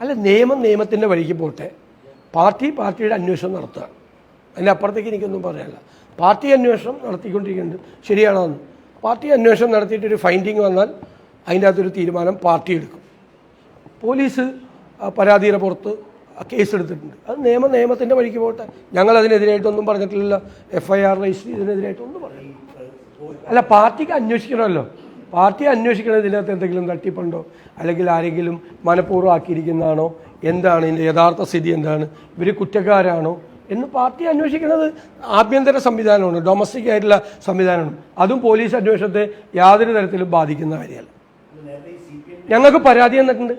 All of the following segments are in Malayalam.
അല്ല നിയമം നിയമത്തിന്റെ വഴിക്ക് പോട്ടെ. പാർട്ടി പാർട്ടിയുടെ അന്വേഷണം നടത്തുക. അതിന്റെ അപ്പുറത്തേക്ക് എനിക്കൊന്നും പറയാനില്ല. പാർട്ടി അന്വേഷണം നടത്തിക്കൊണ്ടിരിക്കുന്നുണ്ട്. ശരിയാണോ പാർട്ടി അന്വേഷണം നടത്തിയിട്ട് ഒരു ഫൈൻഡിങ് വന്നാൽ അതിന്റെ അകത്തൊരു തീരുമാനം പാർട്ടി എടുക്കും. പോലീസ് പരാതിയുടെ പുറത്ത് കേസെടുത്തിട്ടുണ്ട് അത് നിയമം നിയമത്തിന്റെ വഴിക്ക് പോട്ടെ. ഞങ്ങൾ അതിനെതിരായിട്ടൊന്നും പറഞ്ഞിട്ടില്ല എഫ് ഐ ആർ രജിസ്റ്റർ ചെയ്തതിനെതിരായിട്ടൊന്നും പറഞ്ഞില്ല അല്ല പാർട്ടിക്ക് അന്വേഷിക്കണമല്ലോ. പാർട്ടി അന്വേഷിക്കണം ഇതിനകത്ത് എന്തെങ്കിലും തട്ടിപ്പുണ്ടോ? അല്ലെങ്കിൽ ആരെങ്കിലും മനഃപൂർവം ആക്കിയിരിക്കുന്നതാണോ എന്താണ് ഇതിന്റെ യഥാർത്ഥ സ്ഥിതി എന്താണ്? ഇവർ കുറ്റക്കാരാണോ? എന്ന് പാർട്ടി അന്വേഷിക്കുന്നത് ആഭ്യന്തര സംവിധാനമാണ് ഡൊമസ്റ്റിക് ആയിട്ടുള്ള സംവിധാനമാണ്. അതും പോലീസ് അന്വേഷണത്തെ യാതൊരു തരത്തിലും ബാധിക്കുന്ന കാര്യമല്ല. ഞങ്ങൾക്ക് പരാതി തന്നിട്ടുണ്ട്.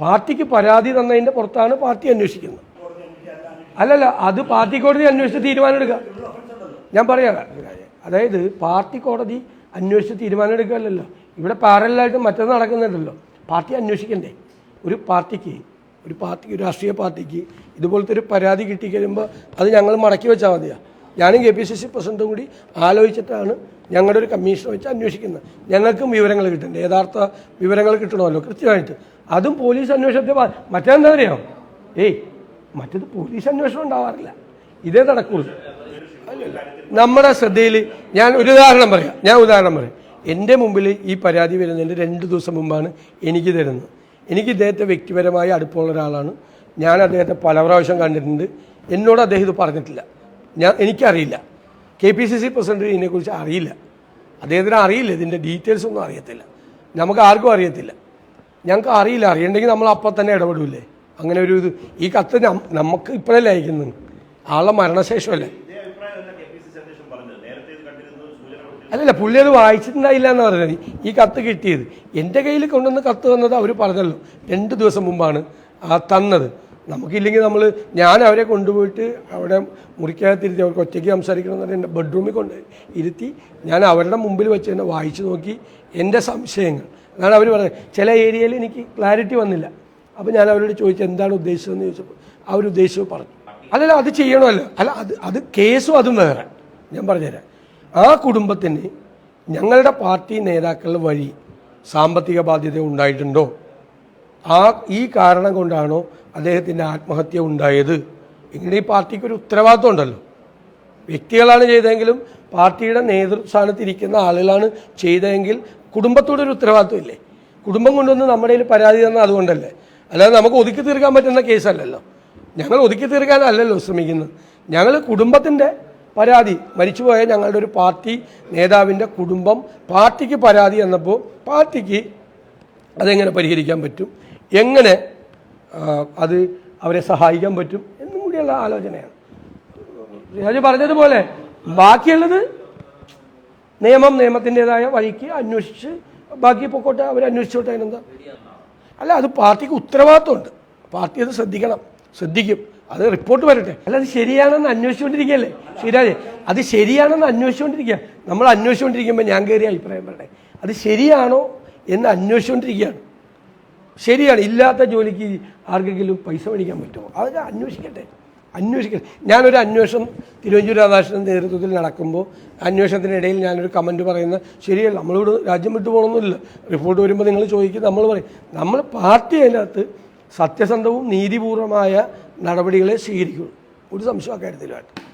പാർട്ടിക്ക് പരാതി തന്നതിന്റെ പുറത്താണ് പാർട്ടി അന്വേഷിക്കുന്നത്. അല്ലല്ല അത് പാർട്ടി കോടതി അന്വേഷിച്ച് തീരുമാനം എടുക്കുക ഞാൻ പറയാം അതായത് പാർട്ടി കോടതി അന്വേഷിച്ച് തീരുമാനം ഇവിടെ പാരലായിട്ട് മറ്റത് നടക്കുന്നുണ്ടല്ലോ. പാർട്ടി അന്വേഷിക്കണ്ടേ? ഒരു പാർട്ടിക്ക് ഒരു പാർട്ടിക്ക് ഒരു രാഷ്ട്രീയ പാർട്ടിക്ക് ഇതുപോലത്തെ ഒരു പരാതി കിട്ടിക്കഴിയുമ്പോൾ അത് ഞങ്ങൾ മടക്കി വെച്ചാൽ മതിയാ. ഞാനും കെ പി സി സി പ്രസിഡന്റും കൂടി ആലോചിച്ചിട്ടാണ് ഞങ്ങളുടെ ഒരു കമ്മീഷൻ വെച്ച് അന്വേഷിക്കുന്നത്. ഞങ്ങൾക്കും വിവരങ്ങൾ കിട്ടണ്ടേ? യഥാർത്ഥ വിവരങ്ങൾ കിട്ടണമല്ലോ കൃത്യമായിട്ട്. അതും പോലീസ് അന്വേഷണത്തെ മറ്റേന്താ അറിയാം? ഏയ് മറ്റത് പോലീസ് അന്വേഷണം ഉണ്ടാവാറില്ല. ഇതേ നടക്കുള്ളൂ. നമ്മുടെ ശ്രദ്ധയിൽ ഞാൻ ഒരു ഉദാഹരണം പറയാം. ഞാൻ ഉദാഹരണം പറയാം. എന്റെ മുമ്പിൽ ഈ പരാതി വരുന്നതിന്റെ രണ്ട് ദിവസം മുമ്പാണ് എനിക്ക് തരുന്നത്. എനിക്ക് ഇദ്ദേഹത്തെ വ്യക്തിപരമായി അടുപ്പമുള്ള ഒരാളാണ്. ഞാൻ അദ്ദേഹത്തെ പല പ്രാവശ്യം കണ്ടിട്ടുണ്ട്. എന്നോട് അദ്ദേഹം ഇത് പറഞ്ഞിട്ടില്ല. ഞാൻ എനിക്കറിയില്ല. K P C C president ഇതിനെക്കുറിച്ച് അറിയില്ല. അദ്ദേഹത്തിന് അറിയില്ല. ഇതിന്റെ ഡീറ്റെയിൽസ് ഒന്നും അറിയത്തില്ല. നമുക്ക് ആർക്കും അറിയത്തില്ല. ഞങ്ങൾക്ക് അറിയില്ല. അറിയണ്ടെങ്കിൽ നമ്മൾ അപ്പം തന്നെ ഇടപെടില്ലേ അങ്ങനെ ഒരു ഇത്. ഈ കത്ത് നമുക്ക് ഇപ്പോഴല്ലേ അയക്കുന്നത്. ആളുടെ മരണശേഷമല്ലേ? അല്ലല്ല പുള്ളി അത് വായിച്ചിട്ടുണ്ടായില്ല എന്ന് പറഞ്ഞത് ഈ കത്ത് കിട്ടിയത്. എന്റെ കയ്യിൽ കൊണ്ടുവന്ന് കത്ത് വന്നത് അവർ പറഞ്ഞല്ലോ. രണ്ട് ദിവസം മുമ്പാണ് ആ തന്നത്. നമുക്കില്ലെങ്കിൽ നമ്മൾ ഞാൻ അവരെ കൊണ്ടുപോയിട്ട് അവിടെ മുറിക്കകത്തിരുത്തി അവർക്ക് ഒറ്റയ്ക്ക് സംസാരിക്കണം എന്ന് പറഞ്ഞാൽ എന്റെ ബെഡ്റൂമിൽ കൊണ്ട് ഇരുത്തി ഞാൻ അവരുടെ മുമ്പിൽ വെച്ച് തന്നെ വായിച്ചു നോക്കി എന്റെ സംശയങ്ങൾ. അതാണ് അവർ പറഞ്ഞത്. ചില ഏരിയയിൽ എനിക്ക് ക്ലാരിറ്റി വന്നില്ല. അപ്പോൾ ഞാൻ അവരോട് ചോദിച്ചു എന്താണ് ഉദ്ദേശിച്ചതെന്ന് ചോദിച്ചപ്പോൾ അവർ ഉദ്ദേശിച്ചത് പറഞ്ഞു. അല്ലല്ല അത് ചെയ്യണമല്ലോ. അല്ല അത് അത് കേസും അതും വേറെ. ഞാൻ പറഞ്ഞുതരാം. ആ കുടുംബത്തിന് ഞങ്ങളുടെ പാർട്ടി നേതാക്കൾ വഴി സാമ്പത്തിക ബാധ്യത ഉണ്ടായിട്ടുണ്ടോ? ആ ഈ കാരണം കൊണ്ടാണോ അദ്ദേഹത്തിന്റെ ആത്മഹത്യ ഉണ്ടായത്? ഇങ്ങനെ ഈ പാർട്ടിക്ക് ഒരു ഉത്തരവാദിത്വം ഉണ്ടല്ലോ. വ്യക്തികളാണ് ചെയ്തതെങ്കിലും പാർട്ടിയുടെ നേതൃസ്ഥാനത്തിരിക്കുന്ന ആളുകളാണ് ചെയ്തതെങ്കിൽ കുടുംബത്തോടെ ഒരു ഉത്തരവാദിത്വം ഇല്ലേ? കുടുംബം കൊണ്ടുവന്ന് നമ്മുടെ കയ്യിൽ പരാതി തന്നാൽ അതുകൊണ്ടല്ലേ? അല്ലാതെ നമുക്ക് ഒതുക്കി തീർക്കാൻ പറ്റുന്ന കേസല്ലല്ലോ ഞങ്ങൾ ഒതുക്കി തീർക്കാനല്ലല്ലോ ശ്രമിക്കുന്നത്. ഞങ്ങൾ കുടുംബത്തിന്റെ പരാതി. മരിച്ചുപോയ ഞങ്ങളുടെ ഒരു പാർട്ടി നേതാവിന്റെ കുടുംബം പാർട്ടിക്ക് പരാതി എന്നപ്പോൾ പാർട്ടിക്ക് അതെങ്ങനെ പരിഹരിക്കാൻ പറ്റും? എങ്ങനെ അത് അവരെ സഹായിക്കാൻ പറ്റും എന്നും കൂടിയുള്ള ആലോചനയാണ്. രാജു പറഞ്ഞതുപോലെ ബാക്കിയുള്ളത് നിയമം നിയമത്തിന്റെതായ വഴിക്ക് അന്വേഷിച്ച് ബാക്കി പൊക്കോട്ടെ അവർ അന്വേഷിച്ചോട്ടെ അതിനെന്താ? അല്ല അത് പാർട്ടിക്ക് ഉത്തരവാദിത്വമുണ്ട്. പാർട്ടി അത് ശ്രദ്ധിക്കണം. ശ്രദ്ധിക്കും. അത് റിപ്പോർട്ട് വരട്ടെ. അല്ല അത് ശരിയാണെന്ന് അന്വേഷിച്ചുകൊണ്ടിരിക്കുകയല്ലേ? ശരിയാതെ അത് ശരിയാണെന്ന് അന്വേഷിച്ചുകൊണ്ടിരിക്കുക നമ്മൾ അന്വേഷിച്ചുകൊണ്ടിരിക്കുമ്പോൾ ഞാൻ കയറിയ അഭിപ്രായം പറയട്ടെ. അത് ശരിയാണോ എന്ന് അന്വേഷിച്ചുകൊണ്ടിരിക്കുകയാണ്. ശരിയാണ് ഇല്ലാത്ത ജോലിക്ക് ആർക്കെങ്കിലും പൈസ മേടിക്കാൻ പറ്റുമോ? അത് അന്വേഷിക്കട്ടെ. അന്വേഷിക്കട്ടെ. ഞാനൊരു അന്വേഷണം തിരുവഞ്ചൂർ രാധാകൃഷ്ണൻ നേതൃത്വത്തിൽ നടക്കുമ്പോൾ അന്വേഷണത്തിനിടയിൽ ഞാനൊരു കമന്റ് പറയുന്ന ശരിയല്ല. നമ്മളിവിടെ രാജ്യം വിട്ടു പോകണമെന്നില്ല റിപ്പോർട്ട് വരുമ്പോൾ നിങ്ങൾ ചോദിക്കും നമ്മൾ പറയും. നമ്മൾ പാർട്ടി അതിനകത്ത് സത്യസന്ധവും നീതിപൂർവമായ നടപടികളെ സ്വീകരിക്കുള്ളൂ ഒരു സംശയം അക്കാര്യത്തിലുമായിട്ട്